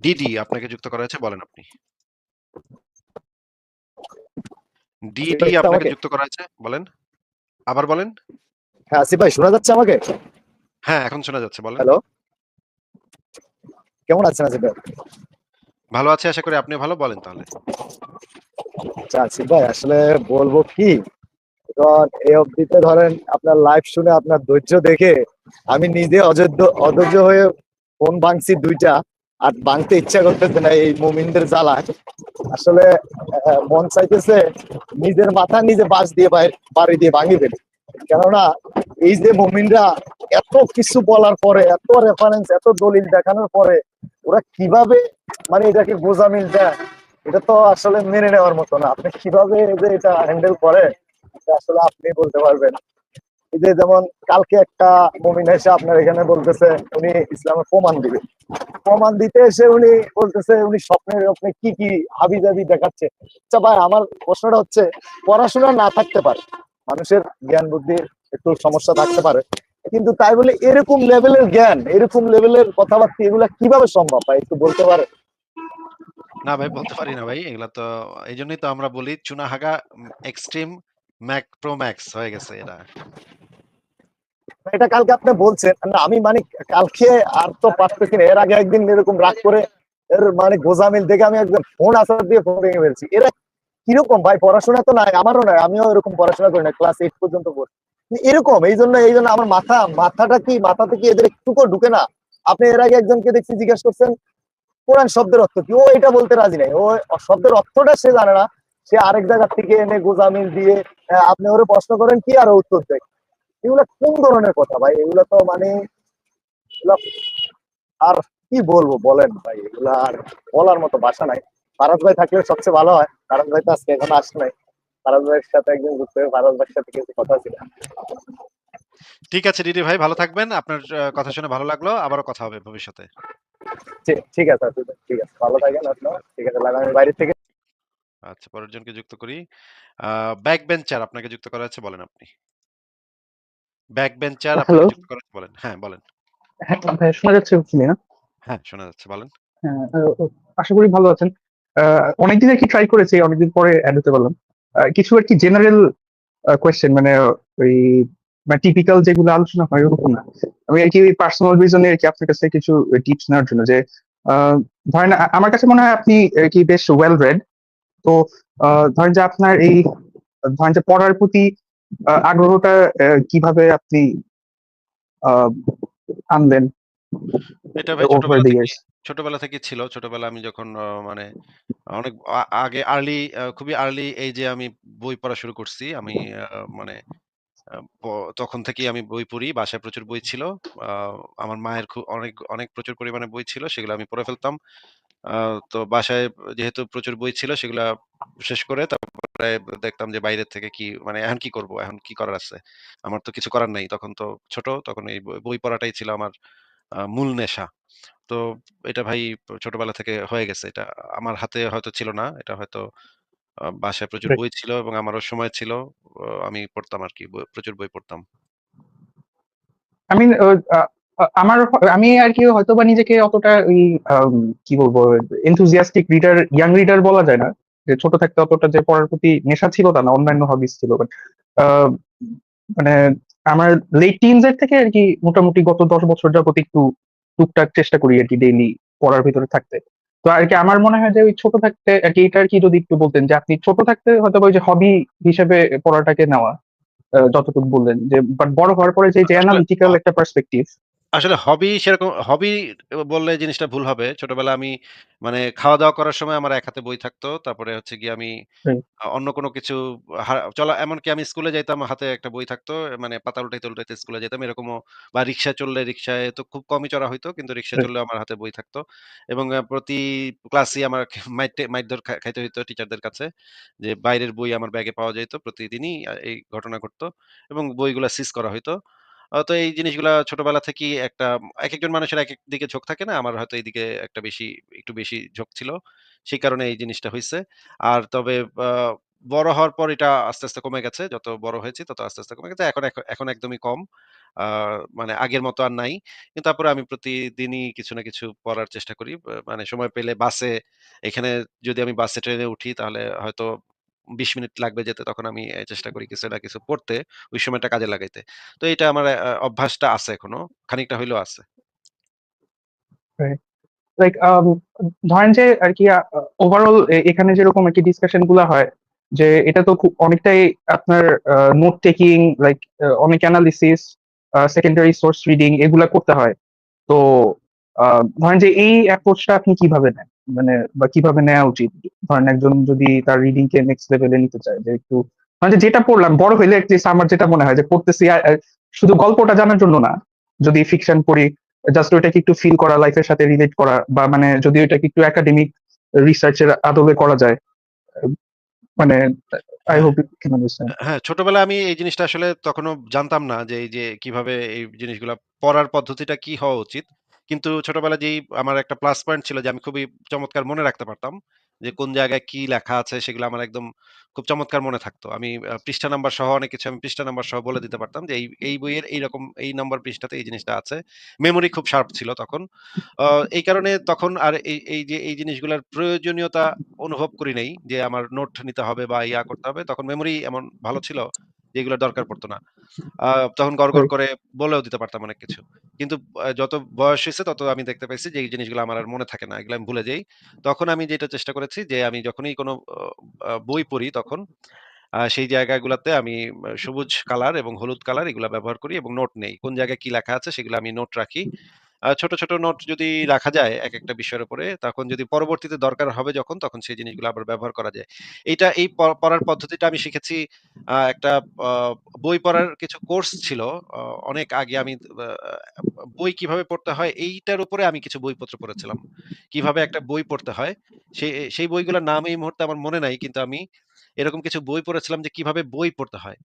DD আপনাকে যুক্ত করা হয়েছে বলেন আপনি। ডিডি আপনাকে যুক্ত করা হয়েছে বলেন। আবার বলেন। হ্যাঁ, আসিফ ভাই শোনা যাচ্ছে আমাকে? হ্যাঁ, এখন শোনা যাচ্ছে বলেন। হ্যালো? কেমন আছেন আসিফ ভাই? ভালো আছি আশা করি আপনি ভালো বলেন তাহলে। আচ্ছা আসিফ ভাই আসলে বলব কি ধর এই অবধিতে ধরেন আপনার লাইভ শুনে আপনার ধৈর্য দেখে আমি নিজে অযোধ্য অধৈর্য হয়ে ফোন ভাঙছি দুইটা আর ভাঙতে ইচ্ছা করতেছে না এই মুমিনদের জ্বালায় আসলে মন চাইতেছে নিজের মাথা নিজে বাস দিয়ে বাড়ি দিয়ে ভাঙি ফেলি। কেননা, এই যে মুমিনরা এত কিছু বলার পরে, এত রেফারেন্স এত দলিল দেখানোর পরে, ওরা কীভাবে মানে এটাকে গোজামিল দেয়, এটা তো আসলে মেনে নেওয়ার মতো না। আপনি কীভাবে যে এটা হ্যান্ডেল করে আসলে আপনি বলতে পারবেন এই যে যেমন কালকে একটা মমিন এসে আপনার এখানে বলতেছে, উনি ইসলামের প্রমাণ দিবে প্রমাণ দিতে এসে উনি বলতেছে, উনি স্বপ্নের আপনি কি কি হাবি জাবি দেখাচ্ছে আচ্ছা ভাই, আমার প্রশ্নটা হচ্ছে, পড়াশোনা না থাকতে পারে, মানুষের জ্ঞান বুদ্ধির একটু সমস্যা থাকতে পারে, কিন্তু তাই বলে এরকম লেভেলের জ্ঞান, এরকম লেভেলের কথাবার্তা এগুলা কীভাবে সম্ভব ভাই, একটু বলতে পারে না ভাই, বলতে পারি না ভাই। এগুলা তো, এইজন্যই তো আমরা বলি, চুনাহাগা এক্সট্রিম ম্যাক প্রো ম্যাক্স হয়ে গেছে এরা। এটা কালকে আপনি বলছেন, না, আমি মানে কালকে আর তো পারতেছি না এর আগে একদিন এরকম রাগ করে এর মানে গোজামিল দেখে আমি একদম ফোন আসার দিয়ে ফোন ভেঙে ফেলছি। এরা কীরকম? ভাই, পড়াশোনা তো নাই, আমারও নাই, আমিও এরকম পড়াশোনা করি না, ক্লাস এইট পর্যন্ত পড়ি। এরকম, এই জন্য এই জন্য আমার মাথা, মাথাটা কি মাথা থেকে এদের একটুকু ঢুকে না? আপনি এর আগে একজনকে দেখছি জিজ্ঞাসা করছেন, কোরআন শব্দের অর্থ কি? ও এটা বলতে রাজি নাই। ও শব্দের অর্থটা সে জানে না। সে আরেক জায়গা থেকে এনে গোজামিল দিয়ে আপনি ওরে প্রশ্ন করেন, কি আর উত্তর দেয়? এগুলা কোন ধরনের কথা ভাই এগুলা তো মানে আর কি বলব বলেন ভাই এগুলা আর বলার মতো ভাষা নাই ফারাজ ভাই থাকলে সবচেয়ে ভালো হয় ফারাজ ভাই তো আজকে এখন আসে নাই ফারাজ ভাইয়ের সাথে একদিন ঘুরতে ফারাজ ভাইয়ের সাথে কিছু কথা ছিল ঠিক আছে দিদি ভাই ভালো থাকবেন। আপনার কথা শুনে ভালো লাগল। আবারও কথা হবে ভবিষ্যতে। ঠিক- আছে ঠিক আছে ভালো থাকেন আপনার ঠিক আছে আমি বাইরে থেকে আচ্ছা পরের জনকে যুক্ত করি। ব্যাক বেঞ্চার আপনাকে যুক্ত করা হয়েছে বলেন আপনি। ব্যাক বেঞ্চার করা বলেন। হ্যাঁ বলেন। হ্যাঁ, ভাই শোনা যাচ্ছে শুনি না? হ্যাঁ শোনা যাচ্ছে বলেন। হ্যাঁ, আশা করি ভালো আছেন। অনেকদিন আরকি ট্রাই করেছি, অনেকদিন পরে এড হতে পারলাম। কিছু আরকি জেনারেল কোয়েশ্চেন মানে ওই মানে টিপিক্যাল যেগুলো আলোচনা হয় ওরকম না। আমি আরকি ওই পার্সোনাল রিজনে আরকি আপনার কাছ কিছু টিপস নেওয়ার জন্য যে ধরেন আমার কাছে মনে হয় আপনি আরকি বেশ ওয়েল রেড। তো ধরেন যে আপনার এই ধরেন যে পড়ার প্রতি আগ্রহটা কীভাবে আপনি আনলেন? এটা ছোটবেলা থেকে ছিল। ছোটবেলা আমি যখন মানে অনেক আগে আর্লি খুবই আর্লি এই যে আমি বই পড়া শুরু করছি। আমি মানে তখন থেকেই আমি বই পড়ি। বাসায় প্রচুর বই ছিল। আমার মায়ের খুব অনেক অনেক প্রচুর পরিমাণে বই ছিল। সেগুলো আমি পড়ে ফেলতাম। তো বাসায় যেহেতু প্রচুর বই ছিল, সেগুলা শেষ করে তারপরে দেখতাম যে বাইরের থেকে কি মানে এখন কি করব? এখন কি করার আছে? আমার তো কিছু করার নাই। তখন তো ছোট। তখন এই বই পড়াটাই ছিল আমার মূল নেশা। তো এটা ভাই ছোটবেলা থেকে হয়ে গেছে। এটা আমার হাতে হয়তো ছিল না। এটা হয়তো আ বাসায় প্রচুর বই ছিল এবং আমারও সময় ছিল। অ আমি পড়তাম আরকি। বই প্রচুর বই পড়তাম। I mean ও আ আ আমার আমি আরকি হয়তোবা নিজেকে অতটা ওই আম কি বলব enthusiastic reader, young reader বলা যায় না। যে ছোট থাকতে অতটা যে পড়ার প্রতি নেশা ছিল তা না। অন্যান্য হবিস ছিল। বাট আ মানে আমার লেট টিনস এর থেকে আরকি মোটামুটি গত ১০ বছর যাবত একটু টুকটাক চেষ্টা করি আরকি ডেইলি পড়ার ভেতরে থাকতে। তো আর কি আমার মনে হয় যে ওই ছোট থাকতে আর কি এটা আর কি যদি একটু বলতেন যে আপনি ছোট থাকতে হয়তো ওই যে হবি হিসেবে পড়াটাকে নেওয়া যতটুকু বললেন যে বাট বড় হওয়ার পরে যে, যে আসলে analytical আ একটা পার্সপেক্টিভ আসলে হবি সেরকম হবি বললে জিনিসটা ভুল হবে। ছোটবেলায় আমি মানে খাওয়া-দাওয়া করার সময় আমার এক হাতে বই থাকতো। তারপরে হচ্ছে গিয়ে আমি হুম। আ অন্য কোনো কিছু হা চলা এমনকি আমি স্কুলে যাইতাম হাতে একটা বই থাকতো। মানে পাতা উল্টাইতে, উল্টাইতে স্কুলে যেতাম এরকমও বা রিক্সা চললে রিক্সায় তো খুব কমই চড়া হইতো। কিন্তু রিক্সা। চললেও আমার হাতে বই থাকতো। এবং আ প্রতি ক্লাসেই আমার মাইরটে মাইরধর খা খাইতে হইতো টিচারদের কাছে। যে বাইরের বই আমার ব্যাগে পাওয়া যাইত। প্রতিদিনই আ এই ঘটনা ঘটতো এবং বইগুলা সিজ করা হইতো। তো এই জিনিসগুলা ছোটবেলা থেকেই একটা এক একজন মানুষের এক এক দিকে ঝোঁক থাকে না? আমার হয়তো এইদিকে একটা বেশি একটু বেশি ঝোঁক ছিল। সেই কারণে এই জিনিসটা হইছে। আর তবে আ বড় হওয়ার পর এটা আস্তে, আস্তে কমে গেছে। যত বড় হয়েছি তত আস্তে, আস্তে কমে গেছে। এখন এখ এখন একদমই কম। মানে আগের মতো আর নাই। কিন্তু তারপরে আমি প্রতিদিনই কিছু না কিছু পড়ার চেষ্টা করি। মানে সময় পেলে বাসে এখানে যদি আমি বাসে ট্রেনে উঠি তাহলে হয়তো ২০ মিনিট লাগবে যেতে। তখন আমি চেষ্টা করি কিছু না কিছু পড়তে, ওই সময়টা কাজে লাগাইতে। তো এটা আমার অভ্যাসটা আছে এখনও। খানিকটা হইলেও আছে। লাইক ধরেন যে আরকি আ ওভারঅল এখানে যেরকম আরকি ডিসকাশনগুলা হয় যে এটা তো খুব অনেকটাই আপনার নোট টেকিং লাইক অনেক এনালিসিস, আ সেকেন্ডারি সোর্স রিডিং এগুলা করতে হয়। তো ধরেন যে এই অ্যাপ্রোচটা আপনি কীভাবে নেন? মানে বা কীভাবে নেওয়া উচিত? ধরেন একজন যদি তার রিডিং কে নেক্সট লেভেলে নিতে চায় যে একটু মানে যেটা পড়লাম বড় হইলে আমার যেটা মনে হয় যে পড়তেছি শুধু গল্পটা জানার জন্য না। যদি ফিকশন পড়ি জাস্ট ওইটাকে একটু ফিল করা, লাইফের সাথে রিলেট করা বা মানে যদি ওইটাকে একটু একাডেমিক রিসার্চ এর আদলে করা যায়। মানে আই। হোপ। হ্যাঁ, ছোটবেলায় আমি এই জিনিসটা আসলে তখনো জানতাম না যে এই যে কীভাবে এই জিনিসগুলা পড়ার পদ্ধতিটা কি হওয়া উচিত। কিন্তু ছোটবেলায় যেই আমার একটা প্লাস পয়েন্ট ছিল যে আমি খুবই চমৎকার মনে রাখতে পারতাম। যে কোন জায়গায় কি লেখা আছে সেগুলো আমার একদম খুব চমৎকার মনে থাকতো। আমি পৃষ্ঠা নাম্বার সহ অনেক কিছু আমি পৃষ্ঠা নাম্বার সহ বলে দিতে পারতাম যে এই, এই বইয়ের এইরকম এই নম্বর পৃষ্ঠাতে এই জিনিসটা আছে। মেমোরি খুব শার্প ছিল তখন। এই কারণে তখন আর এই, এই যে এই জিনিসগুলোর প্রয়োজনীয়তা অনুভব করি নাই যে আমার নোট নিতে হবে বা ইয়া করতে হবে। তখন মেমোরি এমন ভালো ছিল যে এগুলোর দরকার পড়তো না। তখন গড়, গড় করে বলেও দিতে পারতাম অনেক কিছু। কিন্তু যত বয়স হইছে তত আমি দেখতে পাইছি যে এই জিনিসগুলো আমার আর মনে থাকে না। এগুলো আমি ভুলে যাই। তখন আমি যেটা চেষ্টা করেছি যে আমি যখনই কোনো বই পড়ি তখন সেই জায়গাগুলাতে আমি সবুজ কালার এবং হলুদ কালার এগুলা ব্যবহার করি এবং নোট নেই। কোন জায়গায় কি লেখা আছে সেগুলো আমি নোট রাখি। ছোট, ছোট নোট যদি রাখা যায় একেকটা বিষয়ের উপরে তখন যদি পরবর্তীতে দরকার হবে যখন তখন সেই জিনিসগুলো আবার ব্যবহার করা যায়। এইটা এই পড়ার পদ্ধতিটা আমি শিখেছি একটা বই পড়ার কিছু কোর্স ছিল। অনেক আগে আমি বই কীভাবে পড়তে হয় এইটার উপরে আমি কিছু বইপত্র পড়েছিলাম। কীভাবে একটা বই পড়তে হয় সেই সেই বইগুলোর নাম এই মুহূর্তে আমার মনে নাই। কিন্তু আমি এরকম কিছু বই পড়েছিলাম যে কীভাবে বই পড়তে হয়।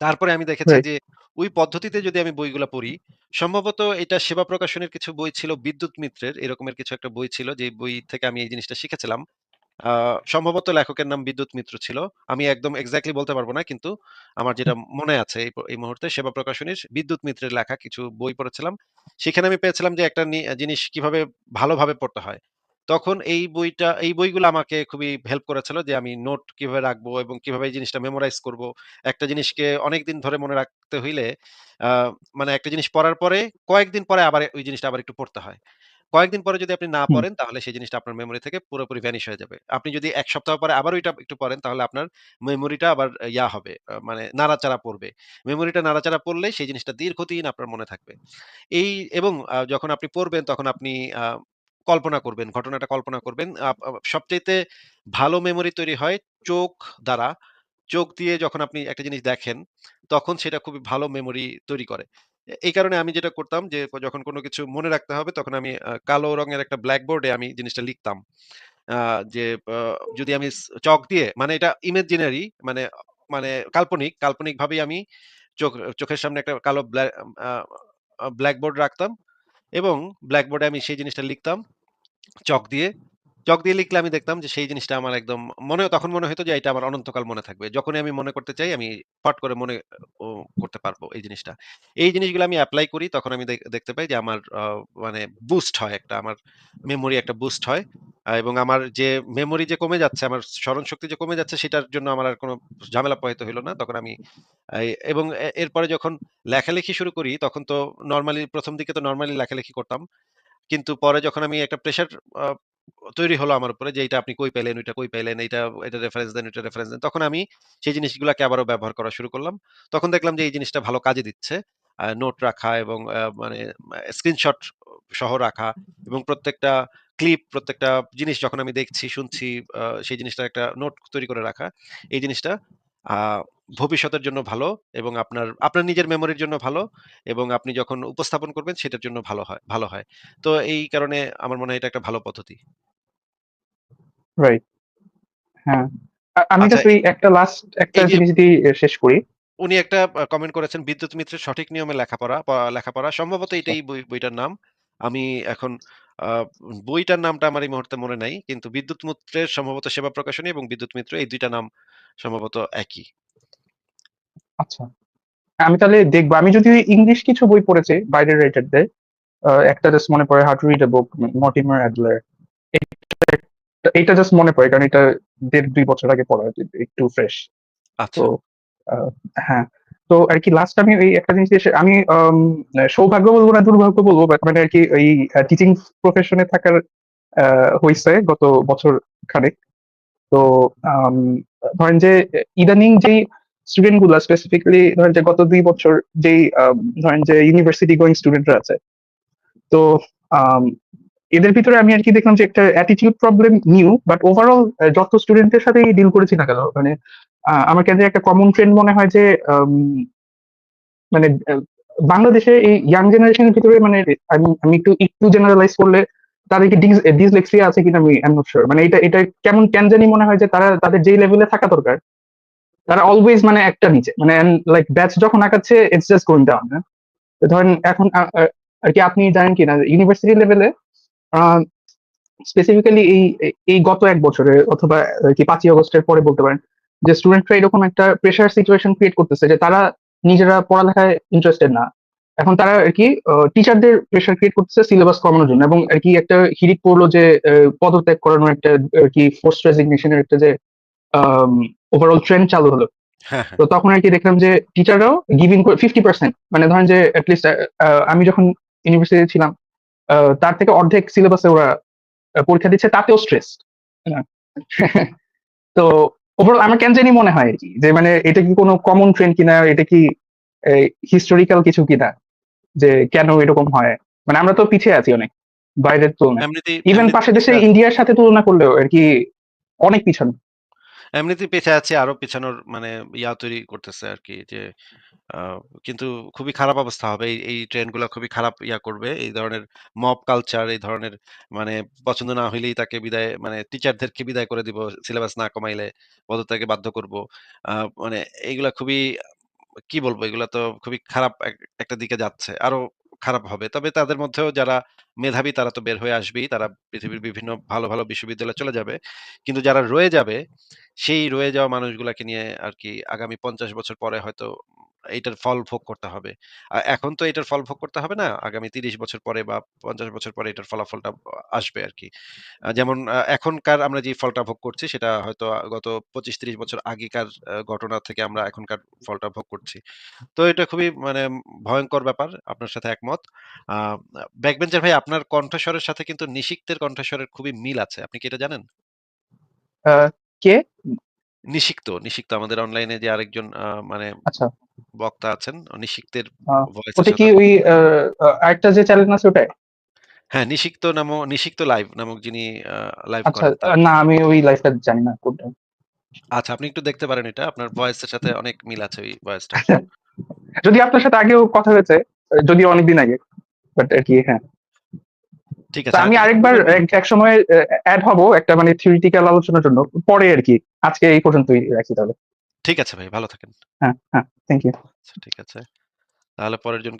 তারপরে আমি দেখেছি যে ওই পদ্ধতিতে যদি আমি বইগুলা পড়ি, সম্ভবত এটা সেবা প্রকাশনের কিছু বই ছিল বিদ্যুৎ মিত্রের এরকমের কিছু একটা বই ছিল যে বই থেকে আমি এই জিনিসটা শিখেছিলাম। সম্ভবত লেখকের নাম বিদ্যুৎ মিত্র ছিল। আমি একদম এক্সাক্টলি বলতে পারব না। কিন্তু আমার যেটা মনে আছে এই মুহূর্তে সেবা প্রকাশনীর বিদ্যুৎ মিত্রের লেখা কিছু বই পড়েছিলাম। সেখানে আমি পেয়েছিলাম যে একটা নি জিনিস কীভাবে ভালোভাবে পড়তে হয়। তখন এই বইটা এই বইগুলো আমাকে খুবই হেল্প করেছিল যে আমি নোট কীভাবে রাখব এবং কীভাবে এই জিনিসটা মেমোরাইজ করব। একটা জিনিসকে অনেকদিন ধরে মনে রাখতে হইলে মানে একটা জিনিস পড়ার পরে কয়েকদিন পরে আবার ওই জিনিসটা আবার একটু পড়তে হয়। কয়েকদিন পরে যদি আপনি না পড়েন তাহলে সেই জিনিসটা আপনার মেমোরি থেকে পুরোপুরি ভ্যানিশ হয়ে যাবে। আপনি যদি এক সপ্তাহ পরে আবার ওইটা একটু পড়েন তাহলে আপনার মেমোরিটা আবার ইয়া হবে মানে নাড়াচাড়া পড়বে। মেমোরিটা নাড়াচাড়া পড়লে সেই জিনিসটা দীর্ঘদিন আপনার মনে থাকবে। এই এবং যখন আপনি পড়বেন তখন আপনি কল্পনা করবেন, ঘটনাটা কল্পনা করবেন। সবচাইতে ভালো মেমোরি তৈরি হয় চোখ দ্বারা। চোখ দিয়ে যখন আপনি একটা জিনিস দেখেন, তখন সেটা খুবই ভালো মেমোরি তৈরি করে। এই কারণে আমি যেটা করতাম যে যখন কোনো কিছু মনে রাখতে হবে তখন আমি কালো রঙের একটা ব্ল্যাকবোর্ডে আমি জিনিসটা লিখতাম। যে যদি আমি চক দিয়ে মানে এটা ইমাজিনারি মানে মানে কাল্পনিক, কাল্পনিকভাবেই আমি চোখ চোখের সামনে একটা কালো ব্ল্যাক ব্ল্যাকবোর্ড রাখতাম এবং ব্ল্যাকবোর্ডে আমি সেই জিনিসটা লিখতাম চক দিয়ে। চক দিয়ে লিখলে আমি দেখতাম যে সেই জিনিসটা আমার একদম মনে তখন মনে হইতো যে এটা আমার অনন্তকাল মনে থাকবে। যখনই আমি মনে করতে চাই আমি ফট করে মনে করতে পারব এই জিনিসটা। এই জিনিসগুলো আমি অ্যাপ্লাই করি তখন আমি দেখ দেখতে পাই যে আমার মানে বুস্ট হয় একটা আমার মেমোরি একটা বুস্ট হয়। এবং আমার যে মেমোরি যে কমে যাচ্ছে, আমার স্মরণশক্তি যে কমে যাচ্ছে সেটার জন্য আমার আর কোনো ঝামেলা পোহাইতে হইল না। তখন আমি এবং এরপরে যখন লেখালেখি শুরু করি তখন তো নর্মালি প্রথম দিকে তো নর্মালি লেখালেখি করতাম। কিন্তু পরে যখন আমি একটা প্রেশার তৈরি হলো আমার উপরে যে এইটা আপনি কই পাইলেন, ওইটা কই পাইলেন, এইটা এটা রেফারেন্স দেন, ওইটা রেফারেন্স দেন। তখন আমি সেই জিনিসগুলাকে আবারও ব্যবহার করা শুরু করলাম। তখন দেখলাম যে এই জিনিসটা ভালো কাজে দিচ্ছে। নোট রাখা এবং মানে স্ক্রিনশট সহ রাখা এবং প্রত্যেকটা ক্লিপ, প্রত্যেকটা জিনিস যখন আমি দেখছি, শুনছি সেই জিনিসটা একটা নোট তৈরি করে রাখা। এই জিনিসটা ভবিষ্যতের জন্য ভালো এবং আপনার আপনার নিজের মেমোরির জন্য ভালো এবং আপনি যখন উপস্থাপন করবেন সেটার জন্য ভালো হয় ভালো হয়। তো এই কারণে আমার মনে হয় এটা একটা ভালো পদ্ধতি। রাইট। হ্যাঁ। আমি আচ্ছা জাস্ট ওই একটা লাস্ট একটা জিনিস দিয়ে শেষ করি। উনি একটা কমেন্ট করেছেন বিদ্যুৎ মিত্রের সঠিক নিয়মে লেখাপড়া লেখাপড়া। সম্ভবত আচ্ছা। এটাই বই বইটার নাম। আমি এখন বইটার নামটা আমার এই মুহূর্তে মনে নাই। কিন্তু বিদ্যুৎ মিত্রের সম্ভবত সেবা প্রকাশনী এবং বিদ্যুৎ মিত্র এই ২ টা নাম সম্ভবত একই। আচ্ছা। আমি তাহলে দেখব। আমি যদি ইংলিশ কিছু বই পড়েছি বাইরের রাইটারদের একটা জাস্ট মনে পড়ে how to read a book Mortimer Adler এটা জাস্ট মনে পড়ে কারণ এটা দেড় দুই বছর আগে পড়া একটু ফ্রেশ আচ্ছা। তো হ্যাঁ। তো আর কি লাস্ট আমি এই একটা জিনিস এসে আমি সৌভাগ্য বলব না দুর্ভাগ্য বলব মানে আর কি এই টিচিং প্রফেশনে থাকার হয়েছে গত বছর খানেক। তো ধরেন যে, ইদানিং যেই স্টুডেন্টগুলা স্পেসিফিকলি ধরেন যে গত দুই বছর যেই ধরেন যে ইউনিভার্সিটি গোয়িং স্টুডেন্টরা আছে, তো এদের ভিতরে আমি আর কি দেখলাম যে একটা attitude problem new but overall যত স্টুডেন্টের সাথে ডিল করেছি না কেন মানে আমার কাছে একটা কমন ট্রেন্ড মনে হয় যে মানে বাংলাদেশে এই ইয়াং জেনারেশনের ভিতরে মানে আমি আমি একটু একটু জেনারেলাইজ করলে তাদেরকে ডিসলেক্সিয়া আছে কিনা আমি এম নট শিওর মানে এটা এটা কেমন, কেন জানি মনে হয় যে তারা, তাদের যেই লেভেলে থাকা দরকার, তারা অলওয়েজ মানে একটা নিচে। মানে লাইক ব্যাচ যখন আঁকাচ্ছে ইটস জাস্ট গোয়িং ডাউন ধরেন এখন আর কি আপনি জানেন কিনা ইউনিভার্সিটি লেভেলে স্পেসিফিক্যালি এই এই গত এক বছরে, অথবা কি পাঁচই অগস্টের পরে বলতে পারেন, যে স্টুডেন্টরা এরকম একটা প্রেশার সিচুয়েশন ক্রিয়েট করতেছে যে তারা নিজেরা পড়ালেখায় ইন্টারেস্টেড না। এখন তারা আর কি টিচারদের প্রেশার ক্রিয়েট করতেছে সিলেবাস কমানোর জন্য এবং আর কি একটা হিড়িক পড়ল যে পদত্যাগ করানোর একটা আর কি ফোর্স রেজিগনেশনের একটা যে ওভারঅল ট্রেন্ড চালু হলো। হ্যাঁ হ্যাঁ। তো তখন আর কি দেখলাম যে টিচাররাও গিভিং ফিফটি পার্সেন্ট মানে ধরেন যে অ্যাটলিস্ট আমি যখন ইউনিভার্সিটি ছিলাম তার থেকে অর্ধেক সিলেবাসে ওরা পরীক্ষা দিচ্ছে তাতেও স্ট্রেস তো ওভারঅল আমার কেন জানি মনে হয় আর কি যে মানে এটা কি কোনো কমন ট্রেন্ড কিনা এটা কি হিস্টোরিক্যাল কিছু কিনা? যে কেন এরকম হয়? মানে আমরা তো পিছিয়ে আছি অনেক বাইরের তুলনায়। ইভেন পাশে দেশে ইন্ডিয়ার সাথে তুলনা করলেও আর কি অনেক পিছনে। এমনিতেই পিছিয়ে আছে আরও পিছানোর মানে ইয়া তৈরি করতেছে আর কি যে কিন্তু খুবই খারাপ অবস্থা হবে। এই এই ট্রেন্ডগুলা খুবই খারাপ ইয়া করবে। এই ধরনের মব কালচার এই ধরনের মানে পছন্দ না হইলেই তাকে বিদায় মানে টিচারদেরকে বিদায় করে দিব সিলেবাস না কমাইলে পদত্যাগে বাধ্য করব। আহ, মানে এইগুলা খুবই কি বলব? এগুলা তো খুবই খারাপ এক- একটা দিকে যাচ্ছে। আরও খারাপ হবে। তবে তাদের মধ্যেও যারা মেধাবী, তারা তো বের হয়ে আসবেই। তারা পৃথিবীর বিভিন্ন ভালো ভালো বিশ্ববিদ্যালয়ে চলে যাবে। কিন্তু যারা রয়ে যাবে, সেই রয়ে যাওয়া মানুষগুলাকে নিয়ে আর কি আগামী পঞ্চাশ বছর পরে হয়তো এইটার ফল ভোগ করতে হবে। এখন তো এটার ফল ভোগ করতে হবে না। আগামী তিরিশ বছর পরে বা পঞ্চাশ বছর পরে এটার ফলাফলটা আসবে আর কি যেমন এখনকার আমরা যে ফলটা ভোগ করছি সেটা হয়তো গত পঁচিশ তিরিশ বছর আগেকার ঘটনা থেকে আমরা এখনকার ফলটা ভোগ করছি। তো এটা খুবই মানে ভয়ঙ্কর ব্যাপার। আপনার সাথে একমত। ব্যাকবেঞ্চার ভাই, আপনার কণ্ঠস্বরের সাথে কিন্তু নিশিক্তের কণ্ঠস্বরের খুবই মিল আছে। আপনি কি এটা জানেন? কে? নিশিক্ত নিশিক্ত আমাদের অনলাইনে যে আরেকজন আহ, মানে আচ্ছা। বক্তা আছেন নিশিক্তের আহ, ওটা কি ওই আহ, আহ, আরেকটা যে চ্যানেল আছে ওটাই? হ্যাঁ নিশিক্ত নামক নিশিক্ত লাইভ নামক যিনি লাইভ আচ্ছা করেন তার। আহ, না আমি ওই লাইফটা জানি না কোনটা। আচ্ছা আপনি একটু দেখতে পারেন এটা। আপনার ভয়েসের সাথে অনেক মিল আছে ওই ভয়েসটা যদি আপনার সাথে আগেও কথা হয়েছে যদিও অনেকদিন আগে বাট আর কি হ্যাঁ। ঠিক আছে আমি আরেকবার এক- সময় অ্যাড হব একটা মানে থিওরিটিক্যাল আলোচনার জন্য পরে আর কি আজকে এই পর্যন্তই রাখি তাহলে। ঠিক আছে ভাই ভালো থাকেন। হ্যাঁ হ্যাঁ থ্যাংক ইউ আচ্ছা ঠিক আছে। তাহলে পরের জন